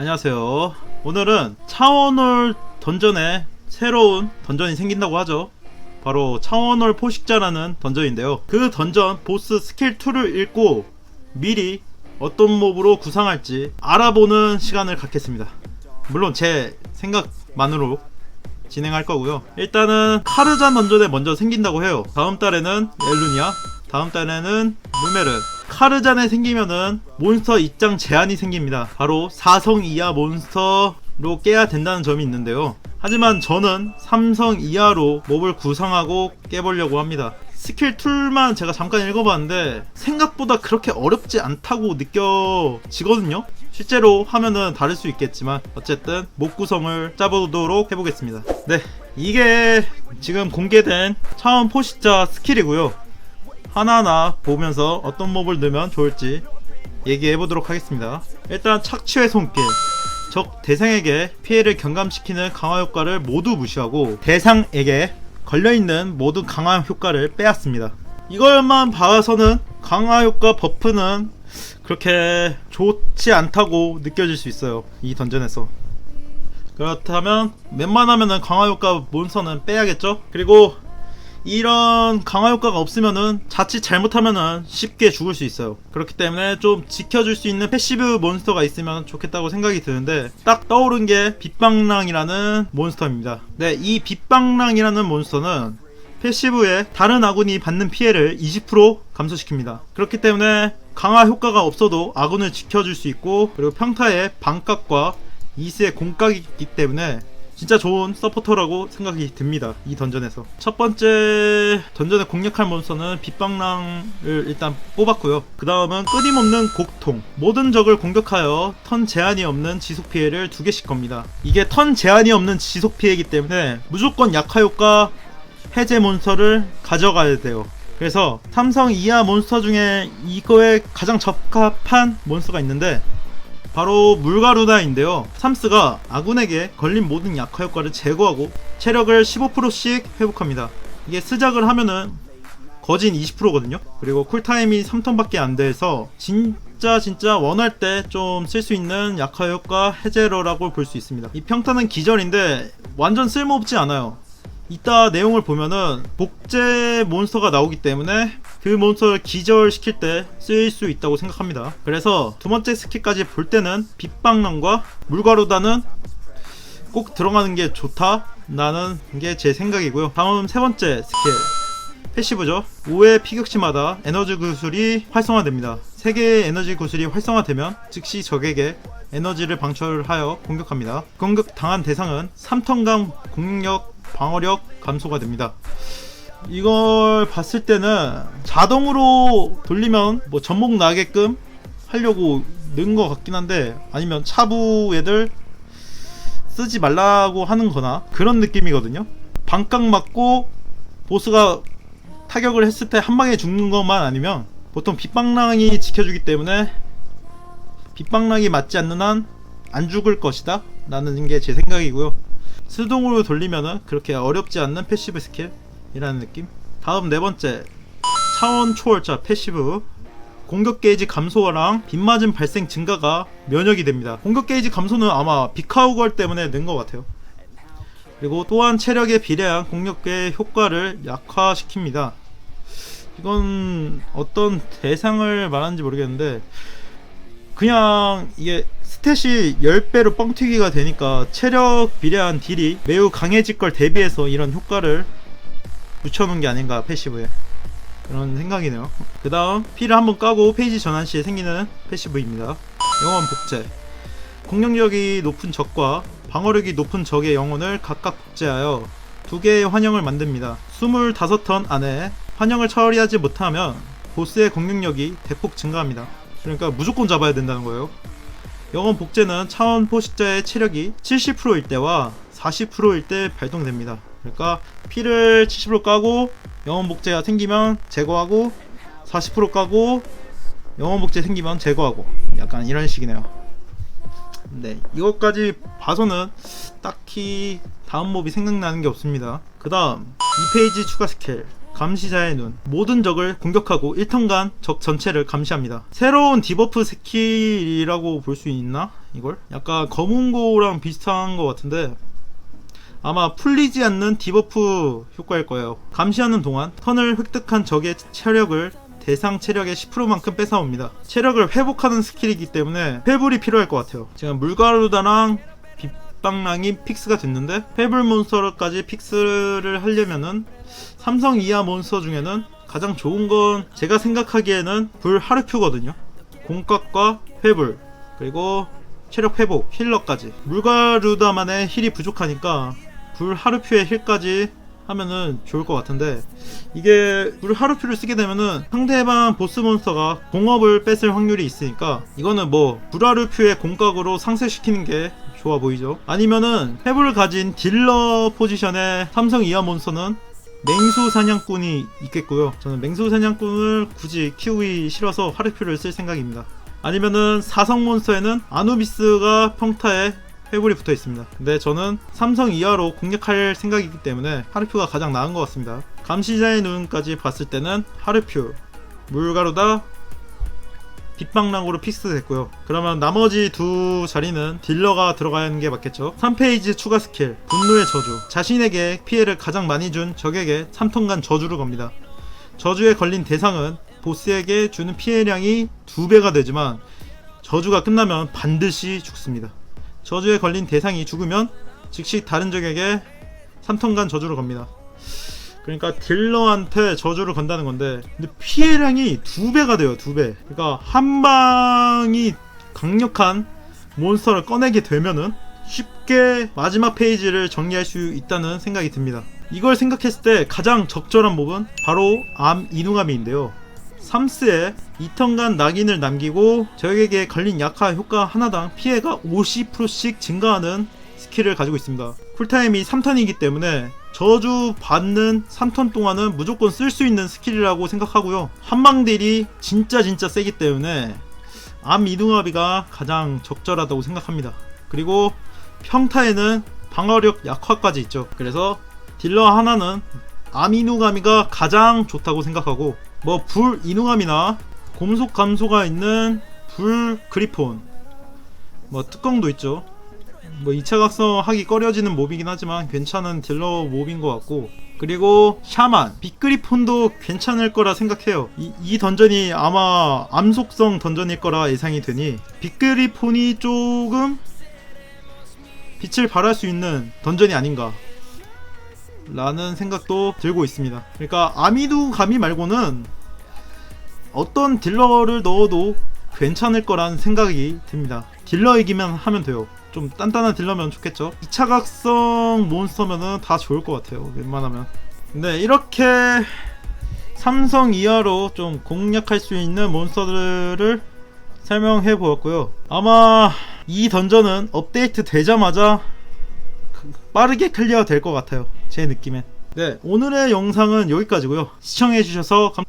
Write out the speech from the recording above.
안녕하세요. 오늘은 차원홀 던전에 새로운 던전이 생긴다고 하죠. 바로 차원홀 포식자라는 던전인데요. 그 던전 보스 스킬 2를 읽고 미리 어떤 몹으로 구상할지 알아보는 시간을 갖겠습니다. 물론 제 생각만으로 진행할 거고요. 일단은 카르잔 던전에 먼저 생긴다고 해요. 다음 달에는 엘루니아, 다음 달에는 루메르. 카르잔에 생기면은 몬스터 입장 제한이 생깁니다. 바로 4성 이하 몬스터로 깨야 된다는 점이 있는데요. 하지만 저는 3성 이하로 몹을 구상하고 깨보려고 합니다. 스킬 툴만 제가 잠깐 읽어봤는데 생각보다 그렇게 어렵지 않다고 느껴지거든요. 실제로 하면은 다를 수 있겠지만 어쨌든 목 구성을 짜보도록 해보겠습니다. 네, 이게 지금 공개된 차원 포식자 스킬이고요. 하나하나 보면서 어떤 몹을 넣으면 좋을지 얘기해 보도록 하겠습니다. 일단 착취의 손길. 적 대상에게 피해를 경감시키는 강화 효과를 모두 무시하고 대상에게 걸려있는 모든 강화 효과를 빼앗습니다. 이걸만 봐서는 강화 효과 버프는 그렇게 좋지 않다고 느껴질 수 있어요. 이 던전에서. 그렇다면 웬만하면은 강화 효과 몬스터는 빼야겠죠? 그리고 이런 강화 효과가 없으면은 자칫 잘못하면은 쉽게 죽을 수 있어요. 그렇기 때문에 좀 지켜줄 수 있는 패시브 몬스터가 있으면 좋겠다고 생각이 드는데 딱 떠오른 게 빛방랑이라는 몬스터입니다. 네, 이 빛방랑이라는 몬스터는 패시브에 다른 아군이 받는 피해를 20% 감소시킵니다. 그렇기 때문에 강화 효과가 없어도 아군을 지켜줄 수 있고 그리고 평타에 반각과 이스의 공각이 있기 때문에 진짜 좋은 서포터라고 생각이 듭니다. 이 던전에서. 첫 번째 던전에 공략할 몬스터는 빛방랑을 일단 뽑았고요. 그 다음은 끊임없는 곡통. 모든 적을 공격하여 턴 제한이 없는 지속 피해를 두 개씩 겁니다. 이게 턴 제한이 없는 지속 피해이기 때문에 무조건 약화 효과 해제 몬스터를 가져가야 돼요. 그래서 삼성 이하 몬스터 중에 이거에 가장 적합한 몬스터가 있는데 바로 물가루다인데요. 삼스가 아군에게 걸린 모든 약화 효과를 제거하고 체력을 15%씩 회복합니다. 이게 스작을 하면은 거진 20%거든요. 그리고 쿨타임이 3턴밖에 안 돼서 진짜 진짜 원할 때 좀 쓸 수 있는 약화 효과 해제러라고 볼 수 있습니다. 이 평타는 기절인데 완전 쓸모없지 않아요. 이따 내용을 보면은 복제 몬스터가 나오기 때문에 그 몬스터를 기절시킬 때 쓰일 수 있다고 생각합니다. 그래서 두 번째 스킬까지 볼 때는 빛방랑과 물가루다는 꼭 들어가는 게 좋다 라는 게 제 생각이고요. 다음 세 번째 스킬 패시브죠. 5회 피격시마다 에너지 구슬이 활성화됩니다. 3개의 에너지 구슬이 활성화되면 즉시 적에게 에너지를 방출하여 공격합니다. 공격 당한 대상은 3턴간 공격 방어력 감소가 됩니다. 이걸 봤을 때는 자동으로 돌리면 뭐 전목 나게끔 하려고 넣은 것 같긴 한데 아니면 차부 애들 쓰지 말라고 하는 거나 그런 느낌이거든요. 반각 맞고 보스가 타격을 했을 때 한 방에 죽는 것만 아니면 보통 빛방랑이 지켜주기 때문에 빛방랑이 맞지 않는 한 안 죽을 것이다 라는 게 제 생각이고요. 수동으로 돌리면은 그렇게 어렵지 않는 패시브 스킬 이라는 느낌. 다음 네 번째 차원 초월자 패시브 공격 게이지 감소랑 빗맞음 발생 증가가 면역이 됩니다. 공격 게이지 감소는 아마 비카우걸 때문에 는것 같아요. 그리고 또한 체력에 비례한 공격의 효과를 약화시킵니다. 이건 어떤 대상을 말하는지 모르겠는데 그냥 이게 스탯이 10배로 뻥튀기가 되니까 체력 비례한 딜이 매우 강해질 걸 대비해서 이런 효과를 붙여놓은 게 아닌가 패시브에. 그런 생각이네요. 그 다음 피를 한번 까고 페이지 전환 시에 생기는 패시브입니다. 영원 복제. 공격력이 높은 적과 방어력이 높은 적의 영혼을 각각 복제하여 두 개의 환영을 만듭니다. 25턴 안에 환영을 처리하지 못하면 보스의 공격력이 대폭 증가합니다. 그러니까 무조건 잡아야 된다는 거예요. 영원 복제는 차원 포식자의 체력이 70%일 때와 40%일 때 발동됩니다. 그러니까 피를 70% 까고 영원 복제가 생기면 제거하고 40% 까고 영원 복제 생기면 제거하고 약간 이런 식이네요. 네, 이것까지 봐서는 딱히 다음 몹이 생각나는 게 없습니다. 그 다음 2페이지 추가 스킬 감시자의 눈 모든 적을 공격하고 1턴간 적 전체를 감시합니다 새로운 디버프 스킬이라고 볼 수 있나 이걸? 약간 검은고랑 비슷한 것 같은데 아마 풀리지 않는 디버프 효과일 거예요. 감시하는 동안 턴을 획득한 적의 체력을 대상 체력의 10%만큼 뺏어옵니다. 체력을 회복하는 스킬이기 때문에 회불이 필요할 것 같아요. 지금 물가루다랑 빗방랑이 픽스가 됐는데 회불 몬스터까지 픽스를 하려면은 삼성 이하 몬스터 중에는 가장 좋은 건 제가 생각하기에는 불 하르큐거든요. 공각과 회불 그리고 체력 회복, 힐러까지. 물가루다만의 힐이 부족하니까 불 하르퓨의 힐까지 하면은 좋을 것 같은데 이게 불 하르퓨를 쓰게 되면은 상대방 보스 몬스터가 공업을 뺏을 확률이 있으니까 이거는 뭐 불하르퓨의 공각으로 상쇄시키는 게 좋아 보이죠. 아니면은 회불을 가진 딜러 포지션의 삼성 이하 몬스터는 맹수 사냥꾼이 있겠고요. 저는 맹수 사냥꾼을 굳이 키우기 싫어서 하르퓨를 쓸 생각입니다. 아니면은 사성 몬스터에는 아누비스가 평타에 회불이 붙어 있습니다. 근데 저는 삼성 이하로 공략할 생각이기 때문에 하르퓨가 가장 나은 것 같습니다. 감시자의 눈까지 봤을 때는 하르퓨, 물가루다, 빛방랑으로 픽스 됐고요. 그러면 나머지 두 자리는 딜러가 들어가는 게 맞겠죠. 3페이지 추가 스킬, 분노의 저주. 자신에게 피해를 가장 많이 준 적에게 3턴간 저주를 겁니다. 저주에 걸린 대상은 보스에게 주는 피해량이 두 배가 되지만 저주가 끝나면 반드시 죽습니다. 저주에 걸린 대상이 죽으면 즉시 다른 적에게 3턴간 저주를 겁니다. 그러니까 딜러한테 저주를 건다는 건데 근데 피해량이 두 배가 돼요 두 배. 그러니까 한 방이 강력한 몬스터를 꺼내게 되면은 쉽게 마지막 페이지를 정리할 수 있다는 생각이 듭니다. 이걸 생각했을 때 가장 적절한 몹은 바로 암 이누가미인데요. 3스에 2턴간 낙인을 남기고 적에게 걸린 약화 효과 하나당 피해가 50%씩 증가하는 스킬을 가지고 있습니다. 쿨타임이 3턴이기 때문에 저주 받는 3턴 동안은 무조건 쓸 수 있는 스킬이라고 생각하고요. 한방딜이 진짜 진짜 세기 때문에 암 이동합이가 가장 적절하다고 생각합니다. 그리고 평타에는 방어력 약화까지 있죠. 그래서 딜러 하나는 아미누가미가 가장 좋다고 생각하고 뭐 불 이누감이나 곰속 감소가 있는 불 그리폰. 뭐 뚜껑도 있죠. 뭐 2차 각성 하기 꺼려지는 몹이긴 하지만 괜찮은 딜러 몹인 것 같고. 그리고 샤만 빅그리폰도 괜찮을 거라 생각해요. 이, 이 던전이 아마 암속성 던전일 거라 예상이 되니 빅그리폰이 조금 빛을 발할 수 있는 던전이 아닌가 라는 생각도 들고 있습니다. 그러니까 아미두 가미 말고는 어떤 딜러를 넣어도 괜찮을 거란 생각이 듭니다. 딜러이기만 하면 돼요. 좀 단단한 딜러면 좋겠죠. 2차 각성 몬스터면은 다 좋을 것 같아요. 웬만하면. 근데 이렇게 삼성 이하로 좀 공략할 수 있는 몬스터들을 설명해 보았고요. 아마 이 던전은 업데이트 되자마자 빠르게 클리어 될 것 같아요. 제 느낌엔. 네, 오늘의 영상은 여기까지고요. 시청해주셔서 감...